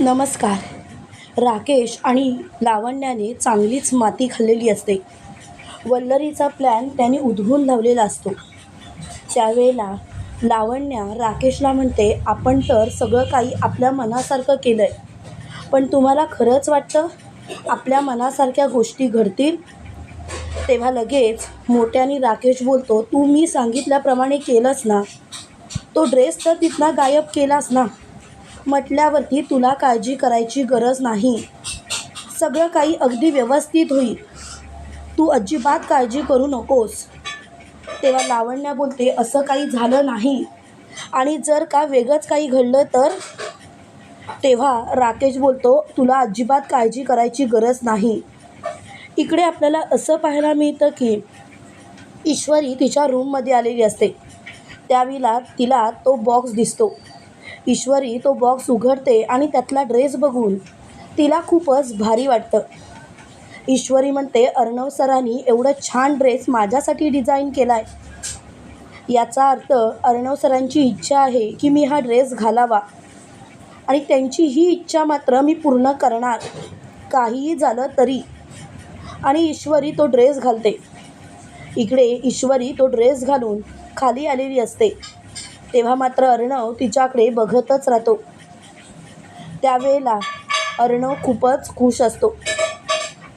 नमस्कार. राकेश आणि लावण्याने चांगलीच माती खाल्लेली असते. वल्लरीचा प्लॅन त्याने उधळून लावलेला असतो. त्यावेळेला लावण्या राकेशला म्हणते आपण तर सगळं काही आपल्या मनासारखं केलं आहे पण तुम्हाला खरंच वाटतं? आपल्या मनासारख्या गोष्टी घडतील? तेव्हा लगेच मोठ्याने राकेश बोलतो तू मी सांगितल्याप्रमाणे केलंस ना? तो ड्रेस तर तिथला गायब केलास ना? म्हटल्यावरती तुला काळजी करायची गरज नाही. सगळं काही अगदी व्यवस्थित होईल. तू अजिबात काळजी करू नकोस. तेव्हा लावण्या बोलते असं काही झालं नाही. आणि जर का वेगळंच काही घडलं तर? तेव्हा राकेश बोलतो तुला अजिबात काळजी करायची गरज नाही. इकडे आपल्याला असं पाहायला मिळतं की ईश्वरी तिच्या रूममध्ये आलेली असते. त्यावेळेला तिला तो बॉक्स दिसतो. ईश्वरी तो बॉक्स उघडते आणि त्यातला ड्रेस बघून तिला खूपच भारी वाटतं. ईश्वरी म्हणते अर्णव सरांनी एवढं छान ड्रेस माझ्यासाठी डिझाईन केला आहे याचा अर्थ अर्णव सरांची इच्छा आहे की मी हा ड्रेस घालावा आणि त्यांची ही इच्छा मात्र मी पूर्ण करणार काहीही झालं तरी. आणि ईश्वरी तो ड्रेस घालते. इकडे ईश्वरी तो ड्रेस घालून खाली आलेली असते. तेव्हा मात्र अर्णव तिच्याकडे बघतच राहतो. त्यावेळेला अर्णव खूपच खुश असतो.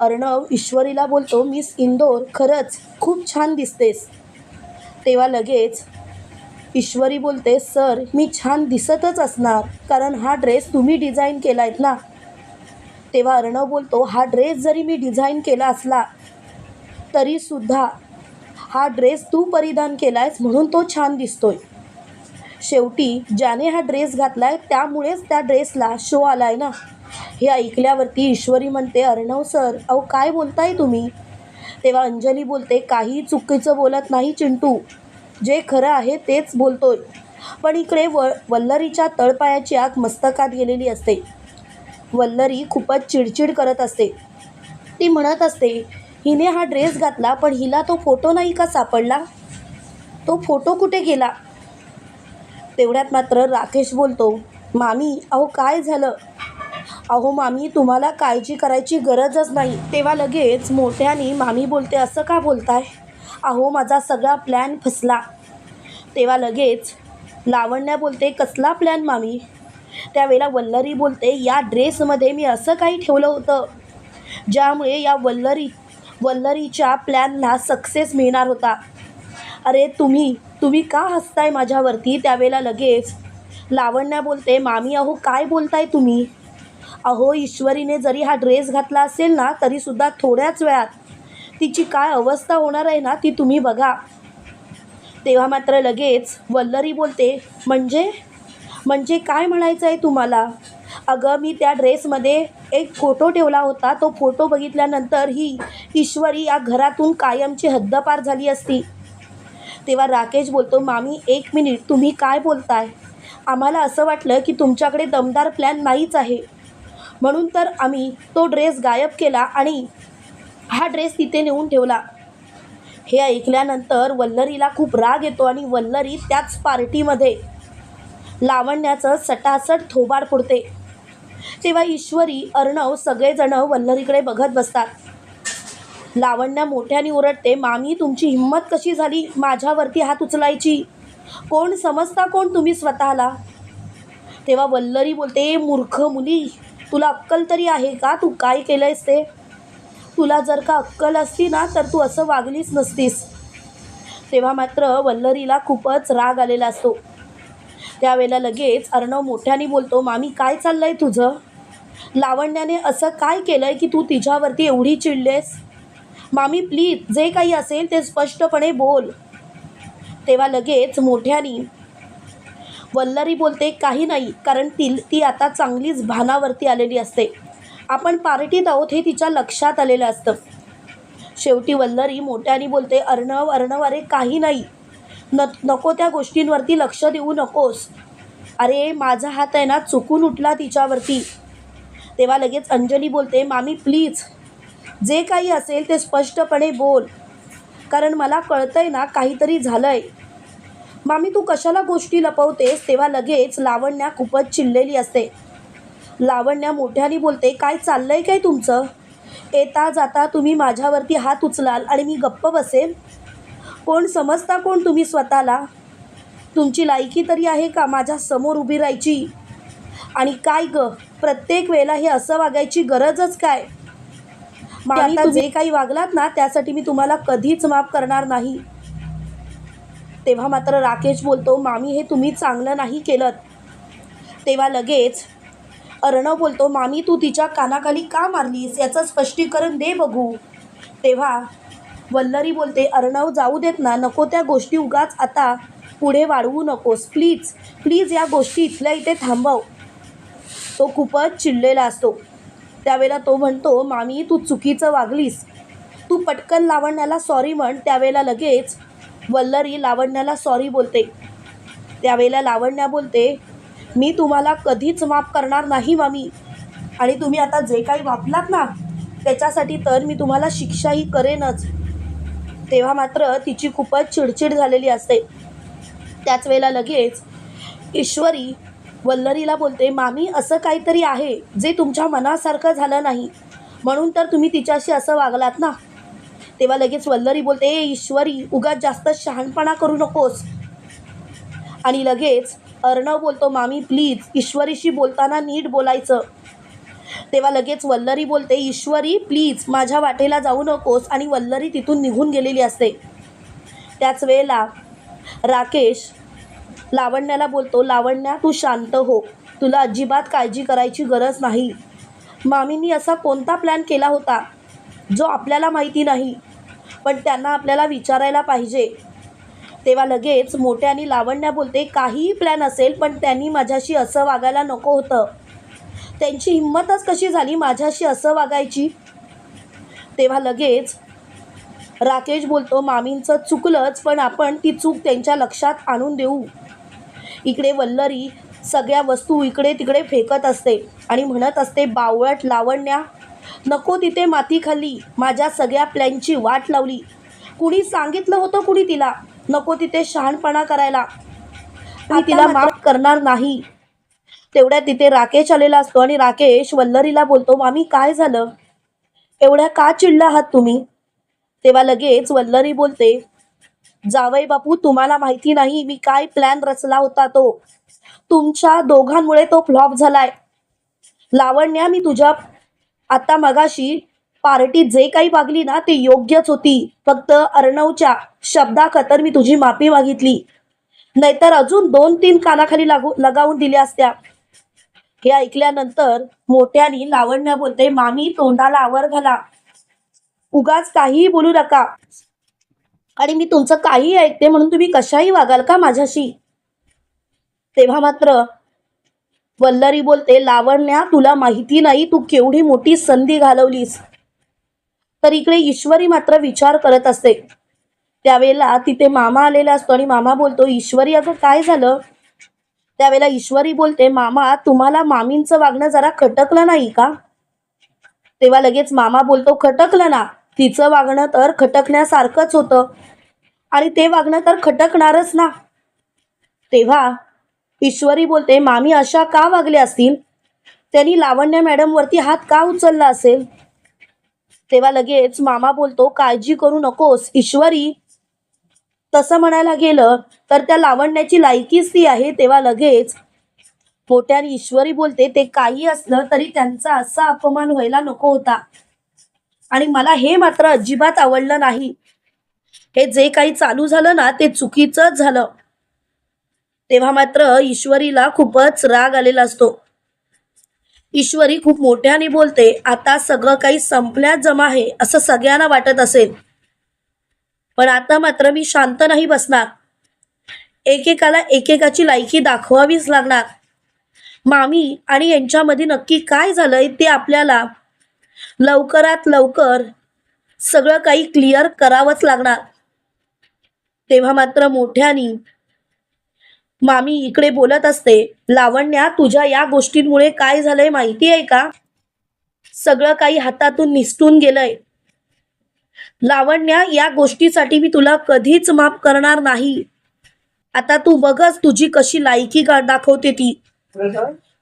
अर्णव ईश्वरीला बोलतो मिस इंदोर खरंच खूप छान दिसतेस. तेव्हा लगेच ईश्वरी बोलते सर मी छान दिसतच असणार कारण हा ड्रेस तुम्ही डिझाईन केला आहेत ना? तेव्हा अर्णव बोलतो हा ड्रेस जरी मी डिझाईन केला असला तरीसुद्धा हा ड्रेस तू परिधान केला आहेस म्हणून तो छान दिसतोय. शेवटी ज्याने हा ड्रेस घातला आहे त्यामुळेच त्या ड्रेसला शो आला आहे ना. हे ऐकल्यावरती ईश्वरी म्हणते अर्णव सर अहो काय बोलताय तुम्ही? तेव्हा अंजली बोलते काही चुकीचं बोलत नाही चिंटू. जे खरं आहे तेच बोलतोय. पण इकडे व वल्लरीच्या तळपायाची आग मस्तकात गेलेली असते. वल्लरी खूपच चिडचिड करत असते. ती म्हणत असते हिने हा ड्रेस घातला पण हिला तो फोटो नाही का सापडला? तो फोटो कुठे गेला? तेवढ्यात मात्र राकेश बोलतो मामी अहो काय झालं? अहो मामी तुम्हाला काळजी करायची गरजच नाही. तेव्हा लगेच मोठ्याने मामी बोलते असं का बोलताय? अहो माझा सगळा प्लॅन फसला. तेव्हा लगेच लावण्या बोलते कसला प्लॅन मामी? त्यावेळेला वल्लरी बोलते या ड्रेसमध्ये मी असं काही ठेवलं होतं ज्यामुळे या वल्लरी वल्लरीच्या प्लॅनला सक्सेस मिळणार होता. अरे तुम्ही तुम्ही का हसताय माझ्यावरती? त्यावेळेला लगेच लावण्या बोलते मामी अहो काय बोलताय तुम्ही? अहो ईश्वरीने जरी हा ड्रेस घातला असेल ना तरीसुद्धा थोड्याच वेळात तिची काय अवस्था होणार आहे ना ती तुम्ही बघा. तेव्हा मात्र लगेच वल्लरी बोलते म्हणजे? म्हणजे काय म्हणायचं आहे तुम्हाला? अगं मी त्या ड्रेसमध्ये एक फोटो ठेवला होता तो फोटो बघितल्यानंतर ही ईश्वरी या घरातून कायमची हद्दपार झाली असती. तेव्हा राकेश बोलतो मामी एक मिनिट तुम्ही काय बोलताय? आम्हाला असं वाटलं की तुमच्याकडे दमदार प्लॅन नाहीच आहे. म्हणून तर आम्ही तो ड्रेस गायब केला आणि हा ड्रेस तिथे नेऊन ठेवला. हे ऐकल्यानंतर वल्लरीला खूप राग येतो आणि वल्लरी त्याच पार्टीमध्ये लावण्याचं सटासट थोबाड पुरते तेव्हा ईश्वरी अर्णव सगळेजणं वल्लरीकडे बघत बसतात. लावण्या मोठ्याने ओरडते मामी तुमची हिंमत कशी झाली? माझ्यावरती हात उचलायची. कोण समजता कोण तुम्ही स्वतःला? तेव्हा वल्लरी बोलते मूर्ख मुली तुला अक्कल तरी आहे का? तू काय केलं आहेस ते? तुला जर का अक्कल असती ना तर तू असं वागलीच नसतीस. तेव्हा मात्र वल्लरीला खूपच राग आलेला असतो. त्यावेळेला लगेच अर्णव मोठ्याने बोलतो मामी काय चाललं आहे तुझं? लावण्याने असं काय केलं आहे की तू तिच्यावरती एवढी चिडलेस मामी प्लीज जे काही असेल ते स्पष्टपणे बोल. तेव्हा लगेच मोठ्यानी वल्लरी बोलते काही नाही कारण ती ती आता चांगलीच भानावरती आलेली असते. आपण पार्टीत आहोत हे तिच्या लक्षात आलेलं असतं. शेवटी वल्लरी मोठ्याने बोलते अर्णव अर्णव अरे काही नाही. न नको त्या गोष्टींवरती लक्ष देऊ नकोस. अरे माझा हात आहे ना चुकून उठला तिच्यावरती. तेव्हा लगेच अंजली बोलते मामी प्लीज जे काही असेल ते स्पष्टपणे बोल. कारण मला कळतंय ना काहीतरी झालं आहे मामी तू कशाला गोष्टी लपवतेस तेव्हा लगेच लावण्या खूपच चिडलेली असते. लावण्या मोठ्याने बोलते काय चाललंय काय तुमचं? येता जाता तुम्ही माझ्यावरती हात उचलाल आणि मी गप्प बसेल कोण समजता कोण तुम्ही स्वतःला? तुमची लायकी तरी आहे का माझ्यासमोर उभी राहायची? आणि काय ग? प्रत्येक वेळेला हे असं वागायची गरजच काय? मामी आता जे काही वागलात ना त्यासाठी मी तुम्हाला कधीच माफ करणार नाही. तेव्हा मात्र राकेश बोलतो मामी हे तुम्ही चांगलं नाही केलं तेव्हा लगेच अर्णव बोलतो मामी तू तिच्या कानाखाली का मारलीस? याचं स्पष्टीकरण दे बघू. तेव्हा वल्लरी बोलते अर्णव जाऊ देत ना नको त्या गोष्टी उगाच आता पुढे वाढवू नकोस. प्लीज प्लीज या गोष्टी इथल्या इथे थांबव. तो खूपच चिडलेला असतो. त्यावेळेला तो म्हणतो मामी तू चुकीचं वागलीस. तू पटकन लावण्याला सॉरी म्हण त्यावेळेला लगेच वल्लरी लावण्याला सॉरी बोलते. त्यावेळेला लावण्या बोलते मी तुम्हाला कधीच माफ करणार नाही मामी. आणि तुम्ही आता जे काही वापलात ना त्याच्यासाठी तर मी तुम्हाला शिक्षाही करेनच. तेव्हा मात्र तिची खूपच चिडचिड झालेली असते. त्याच वेळेला लगेच ईश्वरी वल्लरीला बोलते मामी असं काहीतरी आहे जे तुमच्या मनासारखं झालं नाही. म्हणून तर तुम्ही तिच्याशी असं वागलात ना. तेव्हा लगेच वल्लरी बोलते ए ईश्वरी उगाच जास्त शहाणपणा करू नकोस. आणि लगेच अर्णव बोलतो मामी प्लीज ईश्वरीशी बोलताना नीट बोलायचं. तेव्हा लगेच वल्लरी बोलते ईश्वरी प्लीज माझ्या वाटेला जाऊ नकोस. आणि वल्लरी तिथून निघून गेलेली असते. त्याच वेळेला राकेश लावण्याला बोलतो लावण्या तू शांत हो. तुला अजिबात काळजी करायची गरज नाही. मामींनी असा कोणता प्लॅन केला होता जो आपल्याला माहिती नाही पण त्यांना आपल्याला विचारायला पाहिजे? तेव्हा लगेच मोठ्याने लावण्या बोलते काहीही प्लॅन असेल पण त्यांनी माझ्याशी असं वागायला नको होतं. त्यांची हिंमतच कशी झाली माझ्याशी असं वागायची? तेव्हा लगेच राकेश बोलतो मामींचं चुकलंच पण आपण ती चूक त्यांच्या लक्षात आणून देऊ. इकडे वल्लरी सगळ्या वस्तू इकडे तिकडे फेकत असते आणि म्हणत असते बावळट लावण्या नको तिथे माती खाल्ली माझ्या सगळ्या प्लॅनची वाट लावली. कुणी सांगितलं होतं कुणी तिला? नको तिथे शहाणपणा करायला. मी तिला माफ करणार नाही. तेवढ्या तिथे राकेश आलेला असतो आणि राकेश वल्लरीला बोलतो मामी काय झालं? एवढ्या का चिडला आहात तुम्ही? तेव्हा लगेच वल्लरी बोलते जावई बापू तुम्हाला माहिती नाही मी काय प्लॅन रचला होता तो. तुमच्या दोघांमुळे तो फ्लॉप झालाय. लावण्या मी तुझ्या आता मगाशी पार्टी जे काही मागली ना ते योग्यच होती. फक्त अर्णवच्या शब्दाखतर मी तुझी माफी मागितली. नाहीतर अजून दोन तीन कानाखाली लागू लगावून दिल्या असत्या. हे ऐकल्यानंतर मोठ्यानी लावण्या बोलते मामी तोंडाला आवर घाला. उगाच काहीही बोलू नका. आणि मी तुमचं काही ऐकते म्हणून तुम्ही कशाही वागाल का माझ्याशी? तेव्हा मात्र वल्लरी बोलते लावण्या तुला माहिती नाही तू केवढी मोठी संधी घालवलीस. तर इकडे ईश्वरी मात्र विचार करत असते. त्यावेळेला तिथे मामा आलेला असतो आणि मामा बोलतो ईश्वरी अगं काय झालं? त्यावेळेला ईश्वरी बोलते मामा तुम्हाला मामींचं वागणं जरा खटकलं नाही का? तेव्हा लगेच मामा बोलतो खटकलं ना. तिचं वागणं तर खटकण्यासारखंच होतं. आणि ते वागणं तर खटकणारच ना. तेव्हा ईश्वरी बोलते मामी अशा का वागल्या असतील? त्यांनी लावण्य मॅडमवरती हात का उचलला असेल? तेव्हा लगेच मामा बोलतो काळजी करू नकोस ईश्वरी. तसं म्हणायला गेलं तर त्या लावण्याची लायकीच ती आहे. तेव्हा लगेच मोठ्याने ईश्वरी बोलते ते काही असलं तरी त्यांचा असा अपमान व्हायला नको होता. आणि मला हे मात्र अजिबात आवडलं नाही. हे जे काही चालू झालं ना ते चुकीचंच झालं. तेव्हा मात्र ईश्वरीला खूपच राग आलेला असतो. ईश्वरी खूप मोठ्याने बोलते आता सगळं काही संपल्यात जमा आहे असं सगळ्यांना वाटत असेल. पण आता मात्र मी शांत नाही बसणार. एकेकाला एकेकाची लायकी दाखवावीच लागणार. मामी आणि यांच्यामध्ये नक्की काय झालंय ते आपल्याला लवकरात लवकर सगळं काही क्लिअर करावंच लागणार. तेव्हा मात्र मोठ्यानी मामी इकडे बोलत असते लावण्या तुझ्या या गोष्टींमुळे काय झालंय माहिती आहे का? सगळं काही हातातून निसटून गेलंय. लावण्या या गोष्टीसाठी मी तुला कधीच माफ करणार नाही. आता तू बघच तुझी कशी लायकी दाखवते ती.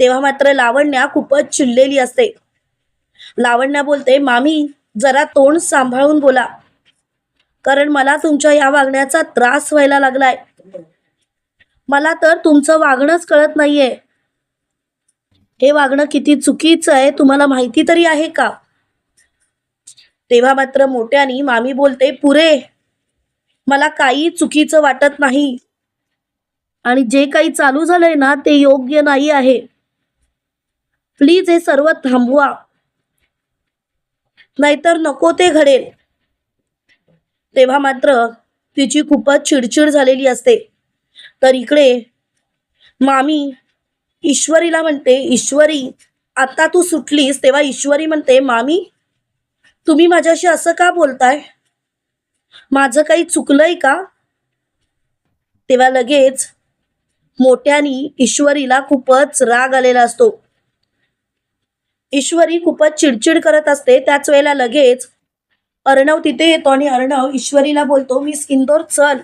तेव्हा मात्र लावण्या खूपच चिडलेली असते. लावण्या बोलते मामी जरा तोंड सांभाळून बोला. कारण मला तुमच्या या वागण्याचा त्रास व्हायला लागलाय. मला तर तुमचं वागणंच कळत नाहीये. हे वागणं किती चुकीचं आहे तुम्हाला माहिती तरी आहे का? तेव्हा मात्र मोठ्यानी मामी बोलते पुरे मला काही चुकीचं वाटत नाही. आणि जे काही चालू झालंय ना ते योग्य नाही आहे. प्लीज हे सर्व थांबवा. नाहीतर नको ते घडेल. तेव्हा मात्र तिची खूपच चिडचिड झालेली असते. तर इकडे मामी ईश्वरीला म्हणते ईश्वरी आता तू सुटलीस तेव्हा ईश्वरी म्हणते मामी तुम्ही माझ्याशी असं का बोलताय? माझं काही चुकलंय का? तेव्हा लगेच मोठ्यानी ईश्वरीला खूपच राग आलेला असतो. ईश्वरी खूपच चिडचिड करत असते. त्याच वेळेला लगेच अर्णव तिथे येतो आणि अर्णव ईश्वरीला बोलतो मी इंदोर चल.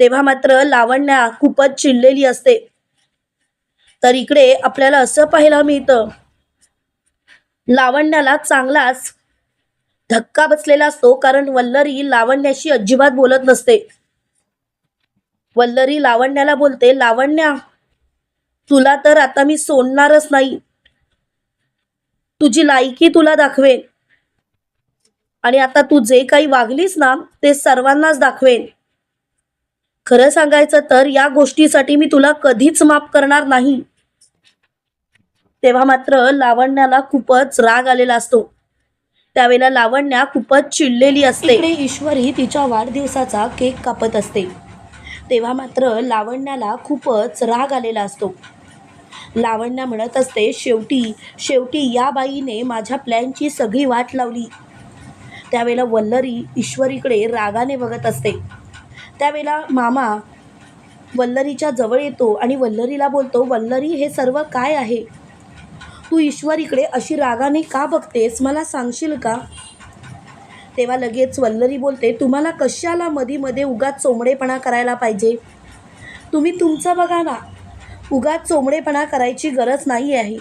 तेव्हा मात्र लावण्या खूपच चिडलेली असते. तर इकडे आपल्याला असं पाहायला मिळतं लावण्याला चांगलाच धक्का बसलेला असतो कारण वल्लरी लावण्याशी अजिबात बोलत नसते. वल्लरी लावण्याला बोलते लावण्या तुला तर आता मी सोडणारच नाही. तुझी लायकी तुला दाखवेन. आणि आता तू जे काही वागलीस ना ते सर्वांनाच दाखवेन. खरं सांगायचं तर या गोष्टीसाठी मी तुला कधीच माफ करणार नाही. तेव्हा मात्र लावण्याला खूपच राग आलेला असतो. त्यावेळेला लावण्या खूपच चिडलेली असते. ईश्वरी तिच्या वाढदिवसाचा केक कापत असते. तेव्हा मात्र लावण्याला खूपच राग आलेला असतो. लावण्या म्हणत असते शेवटी शेवटी या बाईने माझ्या प्लॅनची सगळी वाट लावली. त्यावेळेला वल्लरी ईश्वरीकडे रागाने बघत असते. त्यावेळेला मामा वल्लरीच्या जवळ येतो आणि वल्लरीला बोलतो वल्लरी हे सर्व काय आहे? तू ईश्वरीकडे अशी रागाने का बघतेस? मला सांगशील का? तेव्हा लगेच वल्लरी बोलते तुम्हाला कशाला मधी मध्ये उगाच चोमडेपणा करायला पाहिजे? तुम्ही तुमचं बघा ना उगाच चोमडेपणा करायची गरज नाही आहे.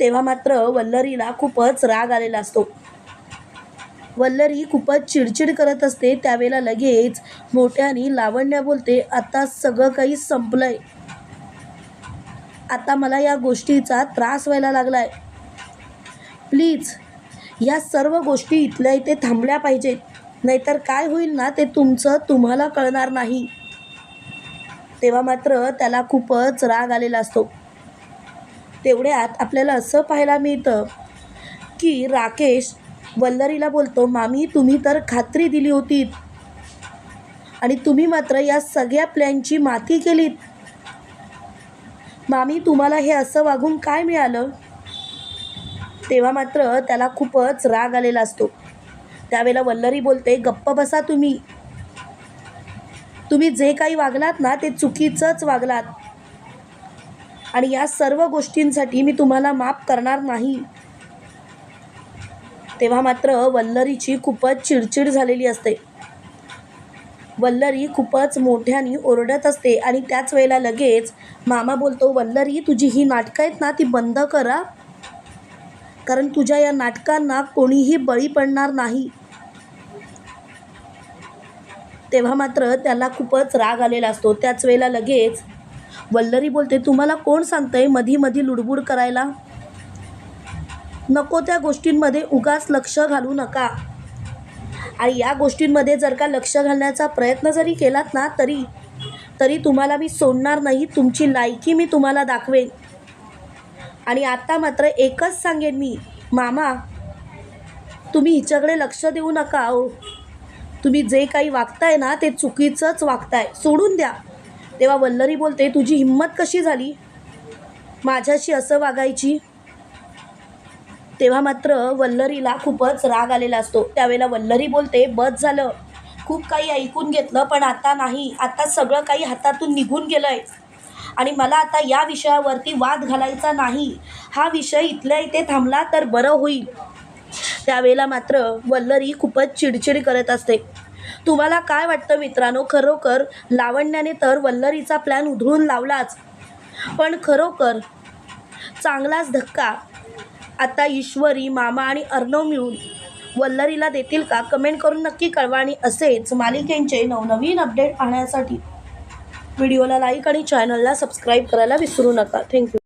तेव्हा मात्र वल्लरीला खूपच राग आलेला असतो. वल्लरी खूपच चिडचिड करत असते त्यावेळेला लगेच मोठ्याने लावण्या बोलते आता सगळं काही संपलंय. आता मला या गोष्टीचा त्रास व्हायला लागलाय. प्लीज या सर्व गोष्टी इथल्या इथे थांबल्या पाहिजेत. नाहीतर काय होईल ना ते तुमचं तुम्हाला कळणार नाही. तेव्हा मात्र त्याला खूपच राग आलेला असतो. तेवढ्यात आपल्याला असं पाहायला मिळतं की राकेश वल्लरीला बोलतो मामी तुम्ही तर खात्री दिली होती आणि तुम्ही मात्र या सगळ्या प्लॅनची माती केलीत. मामी तुम्हाला हे असं वागून काय मिळालं? तेव्हा मात्र त्याला खूपच राग आलेला असतो. त्यावेळेला वल्लरी बोलते गप्प बसा तुम्ही. तुम्ही जे काही वागलात ना ते चुकीचंच वागलात. आणि या सर्व गोष्टींसाठी मी तुम्हाला माफ करणार नाही. तेव्हा मात्र वल्लरीची खूपच चिडचिड झालेली असते. वल्लरी खूपच मोठ्याने ओरडत असते आणि त्याच वेळेला लगेच मामा बोलतो वल्लरी तुझी ही नाटकं आहेत ना ती बंद करा. कारण तुझ्या या नाटकांना कोणीही बळी पडणार नाही. तेव्हा मात्र त्याला खूपच राग आलेला असतो. त्याच वेळेला लगेच वल्लरी बोलते तुम्हाला कोण सांगतंय मधी मधी लुडबुड करायला? नको त्या गोष्टींमध्ये उगाच लक्ष घालू नका. आणि या गोष्टींमध्ये जर का लक्ष घालण्याचा प्रयत्न जरी केलात ना तरी तरी तुम्हाला मी सोडणार नाही तुमची लायकी मी तुम्हाला दाखवेन. आणि आता मात्र एकच सांगेन मी मामा तुम्ही हिच्याकडे लक्ष देऊ नका ओ तुम्ही जे काही वागताय ना ते चुकीचंच वागताय. सोडून द्या. तेव्हा वल्लरी बोलते तुझी हिंमत कशी झाली? माझ्याशी असं वागायची? तेव्हा मात्र वल्लरीला खूपच राग आलेला असतो. त्यावेळेला वल्लरी बोलते बस झालं. खूप काही ऐकून घेतलं पण आता नाही. आता सगळं काही हातातून निघून गेलं आहे आणि मला आता या विषयावरती वाद घालायचा नाही. हा विषय इथल्या इथे थांबला तर बरं होईल. त्यावेळेला मात्र वल्लरी खूपच चिडचिड करत असते. तुम्हाला काय वाटतं मित्रांनो? खरोखर लावण्याने तर वल्लरीचा प्लॅन उधळून लावलाच. पण खरोखर चांगलाच धक्का. आता ईश्वरी मामा आणि अर्णव मिळून वल्लरीला देतील का? कमेंट करून नक्की कळवा आणि असेच मालिकेंचे नवनवीन अपडेट पाहण्यासाठी. व्हिडिओला लाईक आणि चॅनलला सबस्क्राईब करायला विसरू नका. थँक्यू